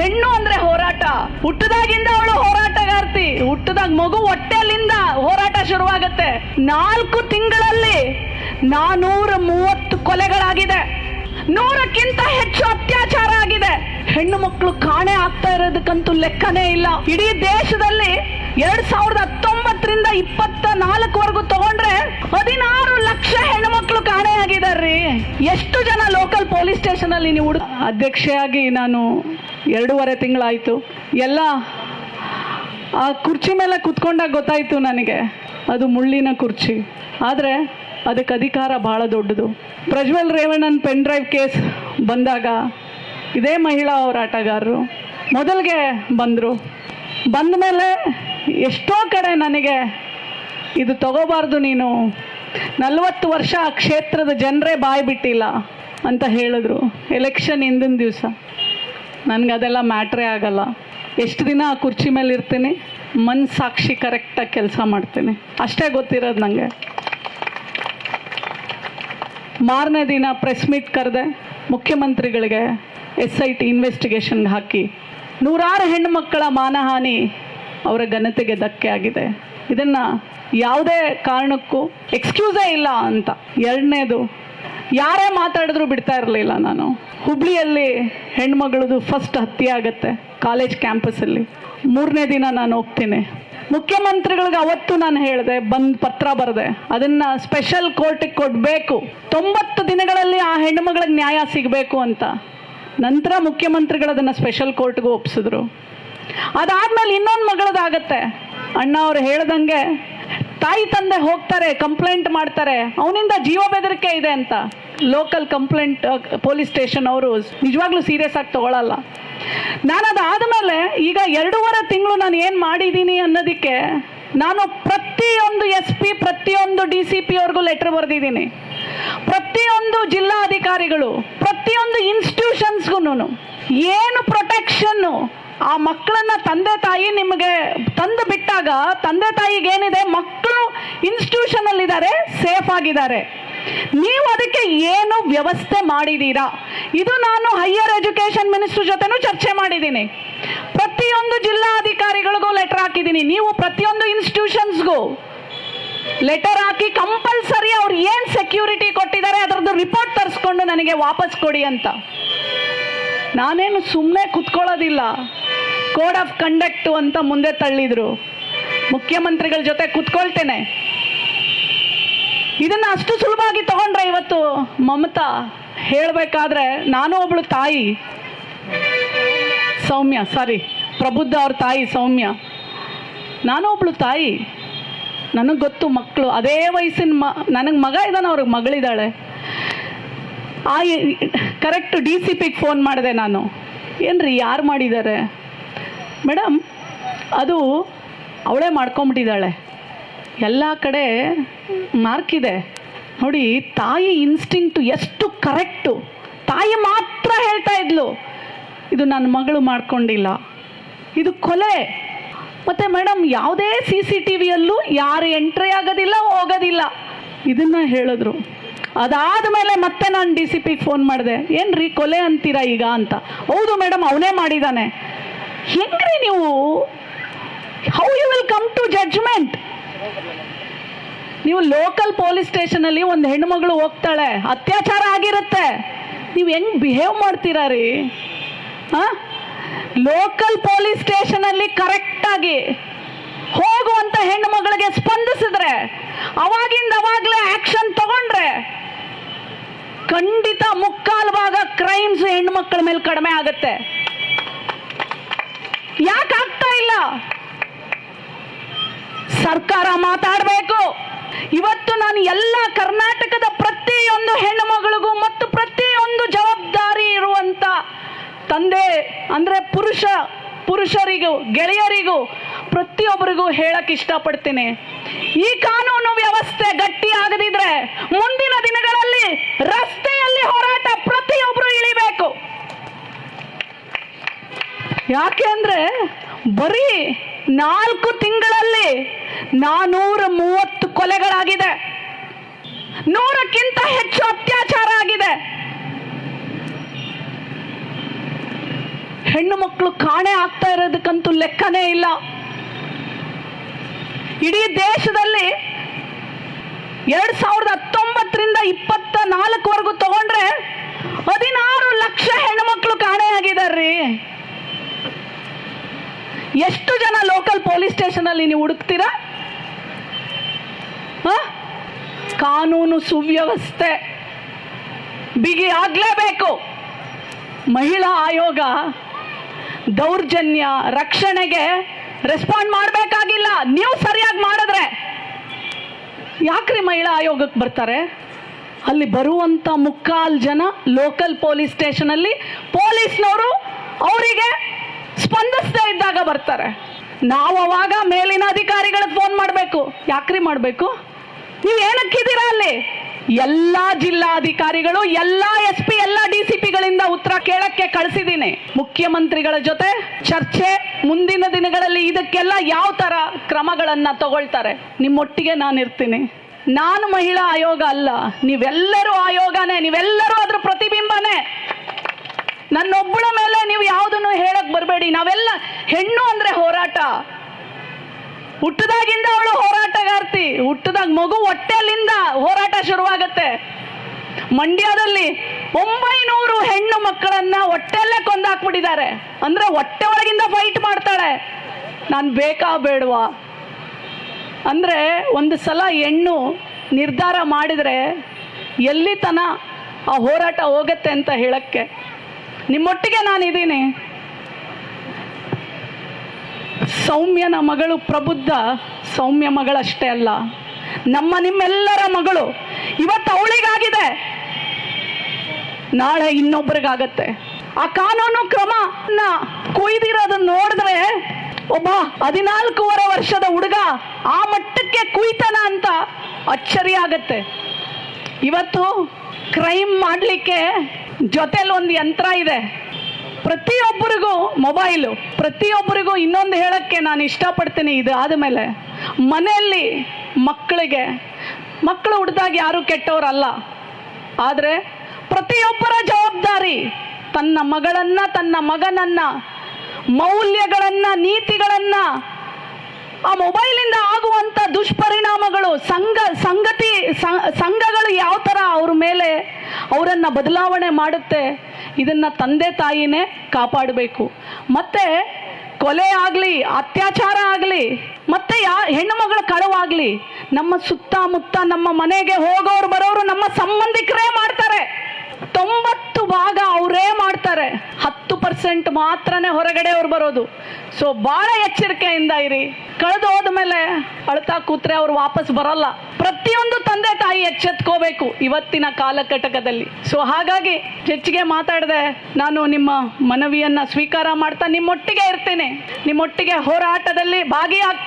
ಹೆಣ್ಣು ಅಂದ್ರೆ ಹೋರಾಟ. ಹುಟ್ಟದಾಗಿಂದ ಅವಳು ಹೋರಾಟಗಾರ್ತಿ. ಹುಟ್ಟದಾಗ ಮಗು ಹೊಟ್ಟೆಲಿಂದ ಹೋರಾಟ ಶುರುವಾಗತ್ತೆ. ನಾಲ್ಕು ತಿಂಗಳಲ್ಲಿ ನಾನೂರ ಮೂವತ್ತು ಕೊಲೆಗಳಾಗಿದೆ. ನೂರಕ್ಕಿಂತ ಹೆಚ್ಚು ಅತ್ಯಾಚಾರ ಆಗಿದೆ. ಹೆಣ್ಣು ಮಕ್ಕಳು ಕಾಣೆ ಆಗ್ತಾ ಇರೋದಕ್ಕಂತೂ ಲೆಕ್ಕನೇ ಇಲ್ಲ. ಇಡೀ ದೇಶದಲ್ಲಿ ಎರಡ್ ಸಾವಿರದ ಹತ್ತೊಂಬತ್ತರಿಂದ ಇಪ್ಪತ್ತ ನಾಲ್ಕವರೆಗೂ ತಗೊಂಡ್ರೆ ಹದಿನಾರು ಲಕ್ಷ ಹೆಣ್ಮಕ್ಳು ಕಾಣೆಯಾಗಿದಾರ್ರಿ. ಎಷ್ಟು ಜನ ಲೋಕಲ್ ಪೊಲೀಸ್ ಸ್ಟೇಷನ್ ಅಲ್ಲಿ ನೀವು ಅಧ್ಯಕ್ಷೆಯಾಗಿ ನಾನು ಎರಡೂವರೆ ತಿಂಗಳಾಯ್ತು. ಎಲ್ಲ ಆ ಕುರ್ಚಿ ಮೇಲೆ ಕುತ್ಕೊಂಡಾಗ ಗೊತ್ತಾಯ್ತು ನನಗೆ. ಅದು ಮುಳ್ಳಿನ ಕುರ್ಚಿ. ಆದರೆ ಅದಕ್ಕೆ ಅಧಿಕಾರ ಬಹಳ ದೊಡ್ಡದು. ಪ್ರಜ್ವಲ್ ರೇವಣ್ಣನ್ ಪೆನ್ ಡ್ರೈವ್ ಕೇಸ್ ಬಂದಾಗ ಇದೇ ಮಹಿಳಾ ಹೋರಾಟಗಾರರು ಮೊದಲಿಗೆ ಬಂದರು. ಬಂದ ಮೇಲೆ ಎಷ್ಟೋ ಕಡೆ ನನಗೆ ಇದು ತಗೋಬಾರ್ದು ನೀನು. ನಲವತ್ತು ವರ್ಷ ಆ ಕ್ಷೇತ್ರದ ಜನರೇ ಬಾಯಿ ಬಿಟ್ಟಿಲ್ಲ ಅಂತ ಹೇಳಿದ್ರು. ಎಲೆಕ್ಷನ್ ಹಿಂದಿನ ದಿವಸ. ನನಗೆ ಅದೆಲ್ಲ ಮ್ಯಾಟ್ರೇ ಆಗಲ್ಲ. ಎಷ್ಟು ದಿನ ಆ ಕುರ್ಚಿ ಮೇಲೆ ಇರ್ತೀನಿ? ಮನ್ ಸಾಕ್ಷಿ ಕರೆಕ್ಟಾಗಿ ಕೆಲಸ ಮಾಡ್ತೀನಿ. ಅಷ್ಟೇ ಗೊತ್ತಿರೋದು ನನಗೆ ಮಾರನೇ ದಿನ ಪ್ರೆಸ್ ಮೀಟ್ ಕರೆದೆ. ಮುಖ್ಯಮಂತ್ರಿಗಳಿಗೆ ಎಸ್ ಐ ಟಿ ಇನ್ವೆಸ್ಟಿಗೇಷನ್ಗೆ ಹಾಕಿ. ನೂರಾರು ಹೆಣ್ಣು ಮಕ್ಕಳ ಮಾನಹಾನಿ. ಅವರ ಘನತೆಗೆ ಧಕ್ಕೆ ಆಗಿದೆ. ಇದನ್ನು ಯಾವುದೇ ಕಾರಣಕ್ಕೂ ಎಕ್ಸ್ಕ್ಯೂಸೇ ಇಲ್ಲ ಅಂತ. ಎರಡನೇದು, ಯಾರೇ ಮಾತಾಡಿದ್ರು ಬಿಡ್ತಾ ಇರಲಿಲ್ಲ ನಾನು. ಹುಬ್ಳಿಯಲ್ಲಿ ಹೆಣ್ಮಗಳದು ಫಸ್ಟ್ ಹತ್ಯೆ ಆಗುತ್ತೆ ಕಾಲೇಜ್ ಕ್ಯಾಂಪಸಲ್ಲಿ ಮೂರನೇ ದಿನ ನಾನು ಹೋಗ್ತೀನಿ. ಮುಖ್ಯಮಂತ್ರಿಗಳಿಗೆ ಅವತ್ತು ನಾನು ಹೇಳಿದೆ, ಬಂದು ಪತ್ರ ಬರೆದೆ. ಅದನ್ನ ಸ್ಪೆಷಲ್ ಕೋರ್ಟಿಗೆ ಕೊಡಬೇಕು. ತೊಂಬತ್ತು ದಿನಗಳಲ್ಲಿ ಆ ಹೆಣ್ಣುಮಗಳಿಗೆ ನ್ಯಾಯ ಸಿಗಬೇಕು ಅಂತ. ನಂತರ ಮುಖ್ಯಮಂತ್ರಿಗಳು ಅದನ್ನು ಸ್ಪೆಷಲ್ ಕೋರ್ಟ್ಗೂ ಒಪ್ಸಿದ್ರು. ಅದಾದ್ಮೇಲೆ ಇನ್ನೊಂದು ಮಗಳದಾಗತ್ತೆ. ಅಣ್ಣ ಅವ್ರು ಹೇಳ್ದಂಗೆ, ತಾಯಿ ತಂದೆ ಹೋಗ್ತಾರೆ ಕಂಪ್ಲೇಂಟ್ ಮಾಡ್ತಾರೆ. ಅವನಿಂದ ಜೀವ ಬೆದರಿಕೆ ಇದೆ ಅಂತ. ಲೋಕಲ್ ಕಂಪ್ಲೇಂಟ್ ಪೊಲೀಸ್ ಸ್ಟೇಷನ್ ಅವರು ನಿಜವಾಗ್ಲೂ ಸೀರಿಯಸ್ ಆಗಿ ತಗೊಳ್ಳಲ್ಲ ನಾನು ಅದಾದಮೇಲೆ ಈಗ ಎರಡೂವರೆ ತಿಂಗಳು ನಾನು ಏನು ಮಾಡಿದ್ದೀನಿ ಅನ್ನೋದಕ್ಕೆ ನಾನು ಪ್ರತಿಯೊಂದು ಎಸ್ ಪಿ ಪ್ರತಿಯೊಂದು ಡಿ ಸಿ ಪಿ ಅವ್ರಿಗೂ ಲೆಟರ್ ಬರೆದಿದ್ದೀನಿ ಪ್ರತಿಯೊಂದು ಜಿಲ್ಲಾ ಅಧಿಕಾರಿಗಳು ಪ್ರತಿಯೊಂದು ಇನ್ಸ್ಟಿಟ್ಯೂಷನ್ಸ್ಗೂ ಏನು ಪ್ರೊಟೆಕ್ಷನ್ನು ಆ ಮಕ್ಕಳನ್ನ ತಂದೆ ತಾಯಿ ನಿಮಗೆ ತಂದು ಬಿಟ್ಟಾಗ ತಂದೆ ತಾಯಿಗೆ ಏನಿದೆ? ಮಕ್ಕಳು ಇನ್ಸ್ಟಿಟ್ಯೂಷನ್ ಅಲ್ಲಿದ್ದಾರೆ ಸೇಫ್ ಆಗಿದ್ದಾರೆ. ನೀವು ಅದಕ್ಕೆ ಏನು ವ್ಯವಸ್ಥೆ ಮಾಡಿದ್ದೀರಾ ಇದು ನಾನು ಹೈಯರ್ ಎಜುಕೇಶನ್ ಮಿನಿಸ್ಟರ್ ಜೊತೆನೂ ಚರ್ಚೆ ಮಾಡಿದ್ದೀನಿ. ಪ್ರತಿಯೊಂದು ಜಿಲ್ಲಾಧಿಕಾರಿಗಳಿಗೂ ಲೆಟರ್ ಹಾಕಿದ್ದೀನಿ. ನೀವು ಪ್ರತಿಯೊಂದು ಇನ್ಸ್ಟಿಟ್ಯೂಷನ್ಸ್ಗೂ ಲೆಟರ್ ಹಾಕಿ ಕಂಪಲ್ಸರಿ ಅವ್ರು ಏನು ಸೆಕ್ಯೂರಿಟಿ ಕೊಟ್ಟಿದ್ದಾರೆ, ಅದರದ್ದು ರಿಪೋರ್ಟ್ ತರಿಸ್ಕೊಂಡು ನನಗೆ ವಾಪಸ್ ಕೊಡಿ ಅಂತ. ನಾನೇನು ಸುಮ್ಮನೆ ಕುತ್ಕೊಳ್ಳೋದಿಲ್ಲ. ಕೋಡ್ ಆಫ್ ಕಂಡಕ್ಟು ಅಂತ ಮುಂದೆ ತಳ್ಳಿದ್ರು. ಮುಖ್ಯಮಂತ್ರಿಗಳ ಜೊತೆ ಕುತ್ಕೊಳ್ತೇನೆ. ಇದನ್ನ ಅಷ್ಟು ಸುಲಭವಾಗಿ ತಗೊಂಡ್ರೆ ಇವತ್ತು ಮಮತಾ, ಹೇಳಬೇಕಾದ್ರೆ ನಾನು ಒಬ್ಳು ತಾಯಿ. ಸೌಮ್ಯ ಸಾರಿ ಪ್ರಬುದ್ಧ ಅವ್ರ ತಾಯಿ ಸೌಮ್ಯ. ನಾನು ಒಬ್ಳು ತಾಯಿ. ನನಗೆ ಗೊತ್ತು ಮಕ್ಕಳು ಅದೇ ವಯಸ್ಸಿನ ಮ, ನನಗೆ ಮಗ ಇದ್ದಾನೆ ಅವ್ರಿಗೆ ಮಗಳಿದ್ದಾಳೆ. ಆ ಕರೆಕ್ಟ್ ಡಿ ಸಿ ಪಿಗೆ ಫೋನ್ ಮಾಡಿದೆ ನಾನು. ಏನ್ರಿ, ಯಾರು ಮಾಡಿದ್ದಾರೆ ಮೇಡಮ್ ಅದು ಅವಳೇ ಮಾಡ್ಕೊಂಬಿಟ್ಟಿದ್ದಾಳೆ. ಎಲ್ಲ ಕಡೆ ಮಾರ್ಕ್ ಇದೆ. ನೋಡಿ, ತಾಯಿ ಇನ್ಸ್ಟಿಂಕ್ಟು ಎಷ್ಟು ಕರೆಕ್ಟು ತಾಯಿ ಮಾತ್ರ ಹೇಳ್ತಾ ಇದ್ಲು. ಇದು ನನ್ನ ಮಗಳು ಮಾಡ್ಕೊಂಡಿಲ್ಲ. ಇದು ಕೊಲೆ. ಮತ್ತು ಮೇಡಮ್ ಯಾವುದೇ ಸಿ ಸಿ ಟಿ ವಿಯಲ್ಲೂ ಯಾರು ಎಂಟ್ರಿ ಆಗೋದಿಲ್ಲ, ಹೋಗೋದಿಲ್ಲ. ಇದನ್ನು ಹೇಳಿದ್ರು. ಅದಾದ ಮೇಲೆ ಮತ್ತೆ ನಾನು ಡಿ ಸಿ ಪಿಗೆ ಫೋನ್ ಮಾಡಿದೆ. ಏನ್ರಿ ಕೊಲೆ ಅಂತೀರಾ ಈಗ ಅಂತ. ಹೌದು ಮೇಡಮ್ ಅವನೇ ಮಾಡಿದ್ದಾನೆ ಹೆಂಗ್ರಿ ನೀವು? How you will come to judgment ನೀವು ಲೋಕಲ್ ಪೊಲೀಸ್ ಸ್ಟೇಷನಲ್ಲಿ ಒಂದು ಹೆಣ್ಮಗಳು ಹೋಗ್ತಾಳೆ. ಅತ್ಯಾಚಾರ ಆಗಿರುತ್ತೆ. ನೀವು ಹೆಂಗ್ ಬಿಹೇವ್ ಮಾಡ್ತೀರಾ ರೀ? ಹಾಂ? ಲೋಕಲ್ ಪೊಲೀಸ್ ಸ್ಟೇಷನಲ್ಲಿ ಕರೆಕ್ಟಾಗಿ ಹೋಗುವಂತ ಹೆಣ್ಣು ಮಗಳಿಗೆ ಸ್ಪಂದಿಸಿದ್ರೆ, ಅವಾಗಿಂದ ಅವಾಗಲೇ ಆಕ್ಷನ್ ತಗೊಂಡ್ರೆ ಖಂಡಿತ ಮುಕ್ಕಾಲು ಭಾಗ ಕ್ರೈಮ್ಸ್ ಹೆಣ್ಣು ಮಕ್ಕಳ ಮೇಲೆ ಕಡಿಮೆ ಆಗುತ್ತೆ. ಯಾಕೆ ಆಗ್ತಾ ಇಲ್ಲ? ಸರ್ಕಾರ ಮಾತಾಡಬೇಕು. ಇವತ್ತು ನಾನು ಎಲ್ಲ ಕರ್ನಾಟಕದ ಪ್ರತಿಯೊಂದು ಹೆಣ್ಣು ಮಗಳಿಗೂ ಮತ್ತು ಪ್ರತಿಯೊಂದು ಜವಾಬ್ದಾರಿ ಇರುವಂತ ತಂದೆ, ಅಂದ್ರೆ ಪುರುಷ, ಪುರುಷರಿಗೂ, ಗೆಳೆಯರಿಗೂ ಪ್ರತಿಯೊಬ್ಬರಿಗೂ ಹೇಳಕ್ ಇಷ್ಟಪಡ್ತೀನಿ. ಈ ಕಾನೂನು ವ್ಯವಸ್ಥೆ ಗಟ್ಟಿ ಆಗದಿದ್ರೆ ಮುಂದಿನ ದಿನಗಳಲ್ಲಿ ರಸ್ತೆಯಲ್ಲಿ ಹೋರಾಟ ಪ್ರತಿಯೊಬ್ಬರು ಇಳಿಬೇಕು ಯಾಕೆ ಅಂದ್ರೆ ಬರೀ ನಾಲ್ಕು ತಿಂಗಳಲ್ಲಿ ನಾನೂರ ಮೂವತ್ತು ಕೊಲೆಗಳಾಗಿದೆ. ನೂರಕ್ಕಿಂತ ಹೆಚ್ಚು ಅತ್ಯಾಚಾರ ಆಗಿದೆ. ಹೆಣ್ಣು ಮಕ್ಕಳು ಕಾಣೆ ಆಗ್ತಾ ಇರೋದಕ್ಕಂತೂ ಲೆಕ್ಕನೇ ಇಲ್ಲ. ಇಡೀ ದೇಶದಲ್ಲಿ ಎರಡ್ ಸಾವಿರದ ಹತ್ತೊಂಬತ್ತರಿಂದ ಇಪ್ಪತ್ತ ನಾಲ್ಕವರೆಗೂ ತಗೊಂಡ್ರೆ ಹದಿನಾರು ಲಕ್ಷ ಹೆಣ್ಮಕ್ಳು ಕಾಣೆಯಾಗಿದಾರ್ರಿ ಎಷ್ಟು ಜನ ಲೋಕಲ್ ಪೊಲೀಸ್ ಸ್ಟೇಷನ್ ಅಲ್ಲಿ ನೀವು ಹುಡುಕ್ತೀರಾ? ಕಾನೂನು ಸುವ್ಯವಸ್ಥೆ. ಬಿಗಿ ಆಗ್ಲೇಬೇಕು. ಮಹಿಳಾ ಆಯೋಗ ದೌರ್ಜನ್ಯ ರಕ್ಷಣೆಗೆ ರೆಸ್ಪಾಂಡ್ ಮಾಡಬೇಕಾಗಿಲ್ಲ. ನೀವು ಸರಿಯಾಗಿ ಮಾಡಿದ್ರೆ. ಯಾಕ್ರಿ ಮಹಿಳಾ ಆಯೋಗಕ್ಕೆ ಬರ್ತಾರೆ? ಅಲ್ಲಿ ಬರುವಂತ ಮುಕ್ಕಾಲ್ ಜನ ಲೋಕಲ್ ಪೊಲೀಸ್ ಸ್ಟೇಷನ್ ಅಲ್ಲಿ ಪೊಲೀಸ್ನವರು ಅವರಿಗೆ ಸ್ಪಂದಿಸದೇ ಇದ್ದಾಗ ಬರ್ತಾರೆ. ನಾವು ಅವಾಗ ಮೇಲಿನ ಅಧಿಕಾರಿಗಳಿಗೆ ಫೋನ್ ಮಾಡಬೇಕು. ಯಾಕ್ರಿ ಮಾಡಬೇಕು? ನೀವು ಏನಕ್ಕಿದ್ದೀರಾ ಅಲ್ಲಿ? ಎಲ್ಲಾ ಜಿಲ್ಲಾಧಿಕಾರಿಗಳು ಎಲ್ಲಾ ಎಸ್ ಪಿ ಎಲ್ಲಾ ಡಿ ಸಿ ಪಿಗಳಿಂದ ಉತ್ತರ ಕೇಳಕ್ಕೆ ಕಳಿಸಿದ್ದೀನಿ. ಮುಖ್ಯಮಂತ್ರಿಗಳ ಜೊತೆ ಚರ್ಚೆ, ಮುಂದಿನ ದಿನಗಳಲ್ಲಿ ಇದಕ್ಕೆಲ್ಲ ಯಾವ ತರ ಕ್ರಮಗಳನ್ನ ತಗೊಳ್ತಾರೆ. ನಿಮ್ಮೊಟ್ಟಿಗೆ ನಾನು ಇರ್ತೀನಿ. ನಾನು ಮಹಿಳಾ ಆಯೋಗ ಅಲ್ಲ. ನೀವೆಲ್ಲರೂ ಆಯೋಗನೇ. ನೀವೆಲ್ಲರೂ ಅದ್ರ ಪ್ರತಿಬಿಂಬನೇ. ನನ್ನೊಬ್ಬಳ ಮೇಲೆ ಹುಟ್ಟದಾಗಿಂದ ಅವಳು ಹೋರಾಟಗಾರ್ತಿ. ಹುಟ್ಟದಾಗ ಮಗು ಹೊಟ್ಟೆಯಲ್ಲಿಂದ ಹೋರಾಟ ಶುರುವಾಗತ್ತೆ. ಮಂಡ್ಯದಲ್ಲಿ ಒಂಬೈನೂರು ಹೆಣ್ಣು ಮಕ್ಕಳನ್ನ ಹೊಟ್ಟೆಲ್ಲೇ ಕೊಂದಾಕ್ಬಿಟ್ಟಿದ್ದಾರೆ. ಅಂದ್ರೆ ಹೊಟ್ಟೆ ಒಳಗಿಂದ ಫೈಟ್ ಮಾಡ್ತಾಳೆ. ನಾನು ಬೇಕಾ ಬೇಡವಾ? ಅಂದ್ರೆ ಒಂದು ಸಲ ಹೆಣ್ಣು ನಿರ್ಧಾರ ಮಾಡಿದ್ರೆ ಎಲ್ಲಿ ತನ ಆ ಹೋರಾಟ ಹೋಗತ್ತೆ ಅಂತ ಹೇಳಕ್ಕೆ. ನಿಮ್ಮೊಟ್ಟಿಗೆ ನಾನಿದ್ದೀನಿ. ಸೌಮ್ಯನ ಮಗಳು ಪ್ರಬುದ್ಧ, ಸೌಮ್ಯ ಮಗಳಷ್ಟೇ ಅಲ್ಲ. ನಮ್ಮ ನಿಮ್ಮೆಲ್ಲರ ಮಗಳು ಇವತ್ತು ಅವಳಿಗಾಗಿದೆ. ನಾಳೆ ಇನ್ನೊಬ್ಬರಿಗಾಗತ್ತೆ ಆ ಕಾನೂನು ಕ್ರಮ ಕುಯ್ದಿರೋದನ್ನ ನೋಡಿದ್ರೆ ಒಬ್ಬ ಹದಿನಾಲ್ಕೂವರೆ ವರ್ಷದ ಹುಡುಗ ಆ ಮಟ್ಟಕ್ಕೆ ಕುಯ್ತಾನ ಅಂತ ಅಚ್ಚರಿ ಆಗತ್ತೆ. ಇವತ್ತು ಕ್ರೈಮ್ ಮಾಡಲಿಕ್ಕೆ ಜೊತೆಲಿ ಒಂದು ಯಂತ್ರ ಇದೆ. ಪ್ರತಿಯೊಬ್ಬರಿಗೂ ಮೊಬೈಲು ಪ್ರತಿಯೊಬ್ಬರಿಗೂ ಇನ್ನೊಂದು ಹೇಳೋಕ್ಕೆ ನಾನು ಇಷ್ಟಪಡ್ತೀನಿ ಇದು ಆದಮೇಲೆ ಮನೆಯಲ್ಲಿ ಮಕ್ಕಳಿಗೆ, ಮಕ್ಕಳು ಹುಡ್ದಾಗ ಯಾರೂ ಕೆಟ್ಟವರಲ್ಲ. ಆದರೆ ಪ್ರತಿಯೊಬ್ಬರ ಜವಾಬ್ದಾರಿ ತನ್ನ ಮಗಳನ್ನು, ತನ್ನ ಮಗನನ್ನು, ಮೌಲ್ಯಗಳನ್ನು, ನೀತಿಗಳನ್ನು, ಆ ಮೊಬೈಲಿಂದ ಆಗುವಂಥ ದುಷ್ಪರಿಣಾಮಗಳು, ಸಂಘ, ಸಂಗತಿ ಸಂಘಗಳು ಯಾವ ಥರ ಅವ್ರ ಮೇಲೆ ಅವರನ್ನ ಬದಲಾವಣೆ ಮಾಡುತ್ತೆ, ಇದನ್ನ ತಂದೆ ತಾಯಿನೇ ಕಾಪಾಡಬೇಕು. ಮತ್ತೆ ಕೊಲೆ ಆಗಲಿ, ಅತ್ಯಾಚಾರ ಆಗಲಿ, ಮತ್ತೆ ಯಾ, ಹೆಣ್ಣು ಮಗಳ ಕಳುವಾಗಲಿ, ನಮ್ಮ ಸುತ್ತಮುತ್ತ ನಮ್ಮ ಮನೆಗೆ ಹೋಗೋರು ಬರೋರು ನಮ್ಮ ಸಂಬಂಧಿಕರೇ ಮಾಡ್ತಾರೆ. ತೊಂಬತ್ತು ಭಾಗ ಅವರೇ ಮಾಡ್ತಾರೆ. ಹತ್ತು ಪರ್ಸೆಂಟ್ ಮಾತ್ರನೇ ಹೊರಗಡೆ ಅವ್ರು ಬರೋದು. ಸೊ ಭಾಳ ಎಚ್ಚರಿಕೆಯಿಂದ ಇರಿ. ಕಳೆದು ಹೋದ್ಮೇಲೆ ಅಳ್ತಾ ಕೂತ್ರೆ ಅವ್ರು ವಾಪಸ್ ಬರಲ್ಲ. ಪ್ರತಿಯೊಂದು ತಂದೆ ತಾಯಿ ಎಚ್ಚೆತ್ಕೋಬೇಕು ಇವತ್ತಿನ ಕಾಲಘಟಕದಲ್ಲಿ. ಸೊ ಹಾಗಾಗಿ ಹೆಚ್ಚಿಗೆ ಮಾತಾಡದೆ ನಾನು ನಿಮ್ಮ ಮನವಿಯನ್ನ ಸ್ವೀಕಾರ ಮಾಡ್ತಾ ನಿಮ್ಮೊಟ್ಟಿಗೆ ಇರ್ತೇನೆ. ನಿಮ್ಮೊಟ್ಟಿಗೆ ಹೋರಾಟದಲ್ಲಿ ಭಾಗಿಯಾಗ್ತೀನಿ.